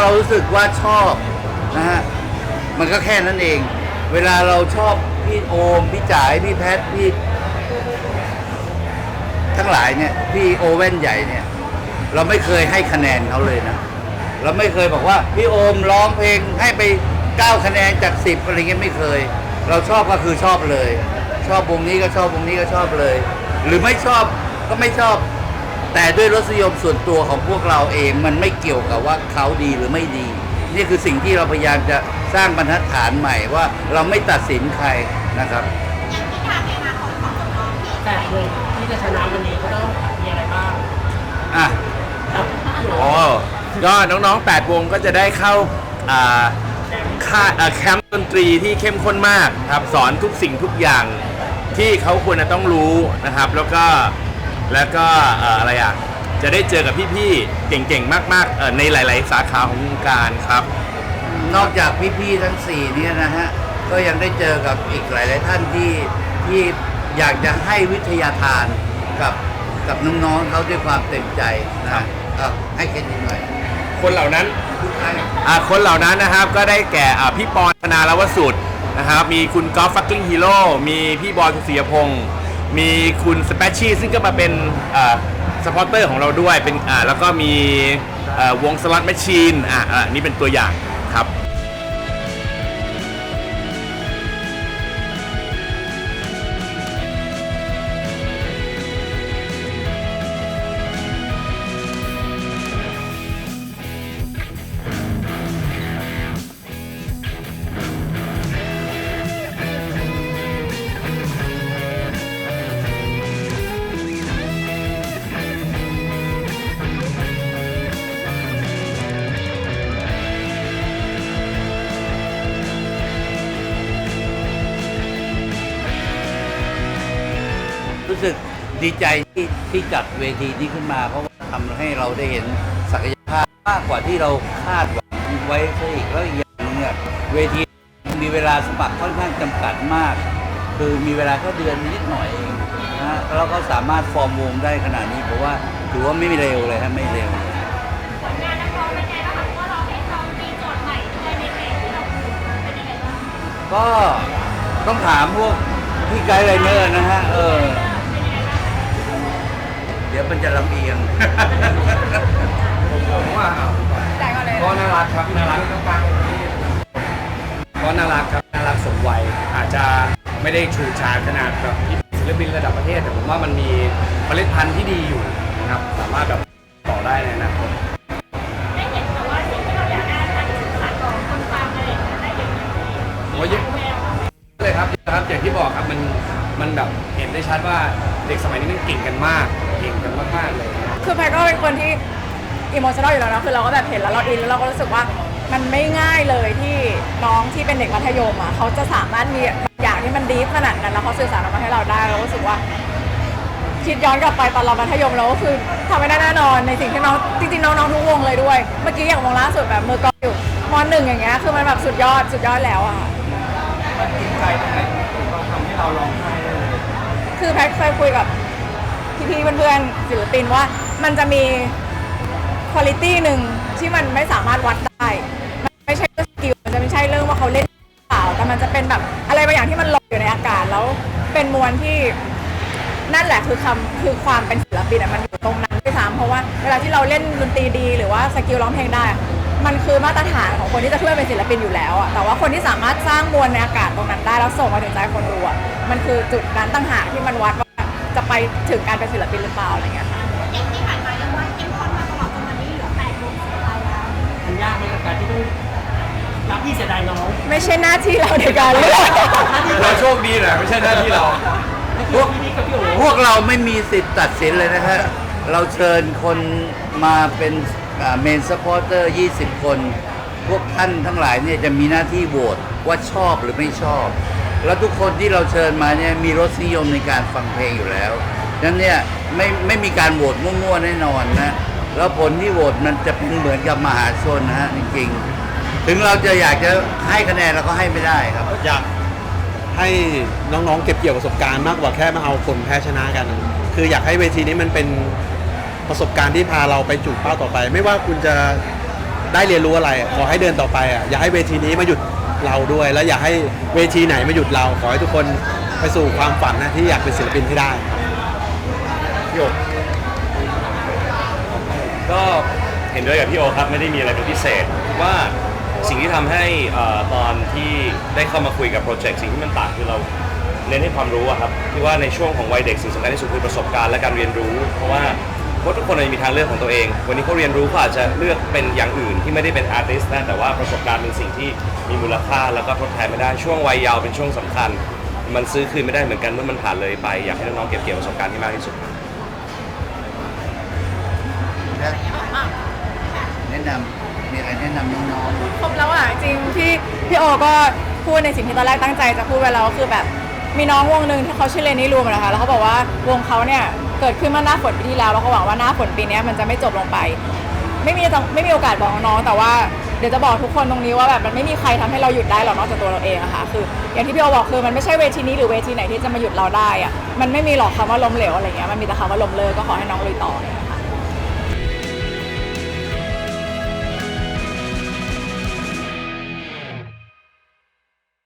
เรารู้สึกว่าชอบนะฮะมันก็แค่นั้นเอง เวลาเราชอบพี่โอมพี่จ๋ายพี่แพทพี่ทั้งหลายเนี่ยพี่โอเว่นใหญ่เนี่ย เราไม่เคยให้คะแนนเขาเลยนะ เราไม่เคยบอกว่าพี่โอมร้องเพลงให้ไป 9 คะแนนจาก 10อะไรเงี้ยไม่เคย เราชอบก็คือชอบเลย ชอบวงนี้ก็ชอบวงนี้ก็ชอบเลย หรือไม่ชอบก็ไม่ชอบ แต่ด้วยรสนิยมส่วนตัวของพวกเราเองมันไม่เกี่ยวกับว่าเขาดีหรือไม่ดี นี่คือสิ่งที่เราพยายามจะสร้างบรรทัดฐานใหม่ว่าเราไม่ตัดสินใครนะครับแต่วงที่จะชนะวันนี้ก็ต้องมีอะไรบ้างอะโอ้ก็น้องๆ 8 วงก็จะได้เข้าอ่าค่าแคมป์ดนตรีที่เข้มข้นมากครับ สอนทุกสิ่งทุกอย่างที่เขาควรจะต้องรู้นะครับ แล้วก็ แล้วก็เอ่ออะไรอะจะได้เจอกับพี่ๆเก่งๆมากๆเอ่อในหลายๆ สาขาของวงการครับ นอกจากพี่ๆทั้งสี่เนี่ยนะฮะ ก็ยังได้เจอกับอีกหลาย ๆ ท่านที่ที่อยากจะให้วิทยาทานกับกับน้องๆเขาด้วยความเต็มใจนะฮะอะให้เครดิตหน่อยคนเหล่านั้นทุกท่านอ่าคนเหล่านั้นนะครับก็ได้แก่อ่าพี่ปอนธนาลวสุดนะครับมีคุณกอล์ฟฟักกิ้งฮีโร่มีพี่บอยสุศรียพงศ์ มีคุณสเปชชี่ซึ่งก็มาเป็นสปอร์เตอร์ของเราด้วยเป็นแล้วก็มีวงสล็อตแมชชีนอะนี่เป็นตัวอย่าง ดีใจที่ที่จัดเวทีนี้ขึ้นมา เพราะว่าทำให้เราได้เห็นศักยภาพมากกว่าที่เราคาดหวังไว้ซะอีกแล้วอีกอย่างนึงเนี่ยเวทีมีเวลาสมัครค่อนข้างจำกัดมาก คือมีเวลาแค่เดือนนิดหน่อยเองนะแล้วก็สามารถฟอร์มวงได้ขนาดนี้เพราะว่าถือว่าไม่เร็วเลยฮะไม่เร็วก็ต้องถามพวกพี่ไกด์ไลเนอร์นะฮะเออ เดี๋ยวมันจะลำเอียง ผมว่าก็น่ารักครับน่ารักก็น่ารักครับน่ารักสมวัยอาจจะไม่ได้ชูชาญขนาดแบบศิลปินระดับประเทศ แต่ผมว่ามันมีเมล็ดพันธุ์ที่ดีอยู่นะครับ สามารถแบบต่อได้ในอนาคตโอ้ยเยอะเลยครับเยอะครับอย่างที่บอกครับมันมันแบบเห็นได้ชัดว่าเด็กสมัยนี้มันเก่งกันมากเก่งกัน มากๆเลยนะครับคือแพทก็เป็นคนที่อิโมชั่นอลอยู่แล้วนะคือเราก็แบบเห็นแล้วเราอินแล้วเราก็รู้สึกว่ามันไม่ง่ายเลยที่น้องที่เป็นเด็กมัธยมอะเขาจะสามารถมีบางอย่างที่มันดีฟขนาดนั้นแล้วเขาสื่อสารออกมาให้เราได้เรารู้สึกว่าคิดย้อนกลับไปตอนเรามัธยมเราก็คือทำไม่ได้แน่นอนในสิ่งที่น้องจริงๆน้องๆทุกวงเลยด้วย เมื่อกี้อย่างวงล่าสุดแบบมือกลองอยู่มหนึ่งอย่างเงี้ยคือมันแบบสุดยอดสุดยอดแล้วอะค่ะคือแพทเคยคุยกับ พี่ๆเพื่อนๆศิลปินว่ามันจะมีคุณภาพหนึ่งที่มันไม่สามารถวัดได้ มันไม่ใช่เรื่องสกิลมันจะไม่ใช่เรื่องว่าเขาเล่นหรือเปล่า แต่มันจะเป็นแบบอะไรบางอย่างที่มันลอยอยู่ในอากาศแล้วเป็นมวลที่นั่นแหละคือคำคือความเป็นศิลปินอะมันอยู่ตรงนั้นด้วยซ้ำเพราะว่าเวลาที่เราเล่นดนตรีดี หรือว่าสกิลร้องเพลงได้ มันคือมาตรฐานของคนที่จะขึ้นมาเป็นศิลปินอยู่แล้วอะแต่ว่าคนที่สามารถสร้างมวลในอากาศตรงนั้นได้แล้วส่งมาถึงใจคนดูอะมันคือจุดนั้นต่างหากที่มันวัดว่า จะไปถึงการเป็นศิลปินหรือเปล่าอะไรเงี้ยค่ะมันยากไหมกับการที่ต้องรับพี่เสียดายน้อง ไม่ใช่หน้าที่เราในการเลือกเราโชคดีแหละไม่ใช่หน้าที่เรา พวกพี่นี่กับพี่โอ๋พวกเราไม่มีสิทธิ์ตัดสินเลยนะฮะเราเชิญคนมาเป็นเมนสปอร์เตอร์ 20 คน พวกท่านทั้งหลายเนี่ยจะมีหน้าที่โหวตว่าชอบหรือไม่ชอบ แล้วทุกคนที่เราเชิญมาเนี่ยมีรสนิยมในการฟังเพลงอยู่แล้วดังนั้นเนี่ยไม่ไม่มีการโหวตมั่วๆแน่นอนนะ แล้วผลที่โหวตมันจะเป็นเหมือนกับมหาชนนะฮะจริงๆ ถึงเราจะอยากจะให้คะแนนเราก็ให้ไม่ได้ครับ อยากให้น้องๆเก็บเกี่ยวประสบการณ์มากกว่าแค่มาเอาผลแพ้ชนะกัน คืออยากให้เวทีนี้มันเป็นประสบการณ์ที่พาเราไปจุดเป้าต่อไป ไม่ว่าคุณจะได้เรียนรู้อะไร ขอให้เดินต่อไปอะอย่าให้เวทีนี้มาหยุด เราด้วย แล้วอย่าให้เวทีไหนมาหยุดเรา ขอให้ทุกคนไปสู่ความฝันนะที่อยากเป็นศิลปินให้ได้พี่โอก็เห็นด้วยกับพี่โอครับไม่ได้มีอะไรเป็นพิเศษว่าสิ่งที่ทำให้ตอนที่ได้เข้ามาคุยกับโปรเจกต์สิ่งที่มันต่างคือเราเน้นให้ความรู้อะครับที่ว่าในช่วงของวัยเด็กสิ่งสำคัญที่สุดคือประสบการณ์และการเรียนรู้ เพราะว่า ราะทุกคนมีทางเลือกของตัวเอง วันนี้เขาเรียนรู้เขาอาจจะเลือกเป็นอย่างอื่นที่ไม่ได้เป็นอาร์ติสต์นะแต่ว่าประสบการณ์เป็นสิ่งที่มีมูลค่าแล้วก็ทดแทนไม่ได้ช่วงวัยเยาว์เป็นช่วงสำคัญ มันซื้อคืนไม่ได้เหมือนกันเมื่อมันผ่านเลยไปอยากให้น้องๆเก็บเกี่ยวประสบการณ์ที่มากที่สุดแนะนำมีอะไรแนะนำน้องๆครบแล้วอะจริงๆพี่พี่โอก็พูดในสิ่งที่ตอนแรกตั้งใจจะพูดไปแล้วคือแบบ มีน้องวงหนึ่งที่เขาชื่อเลนี่รูมนะคะ แล้วเขาบอกว่าวงเขาเนี่ยเกิดขึ้นเมื่อหน้าฝนปีที่แล้วแล้วเขาหวังว่าหน้าฝนปีนี้มันจะไม่จบลงไป ไม่มีไม่มีโอกาสบอกน้องแต่ว่าเดี๋ยวจะบอกทุกคนตรงนี้ว่าแบบมันไม่มีใครทำให้เราหยุดได้หรอกนอกจากตัวเราเองอะค่ะคือ อย่างที่พี่โอบอกคือมันไม่ใช่เวทีนี้หรือเวทีไหนที่จะมาหยุดเราได้อะมันไม่มีหรอกคำว่าล้มเหลวอะไรเงี้ยมันมีแต่คำว่าล้มเลิกก็ขอให้น้องลุยต่อ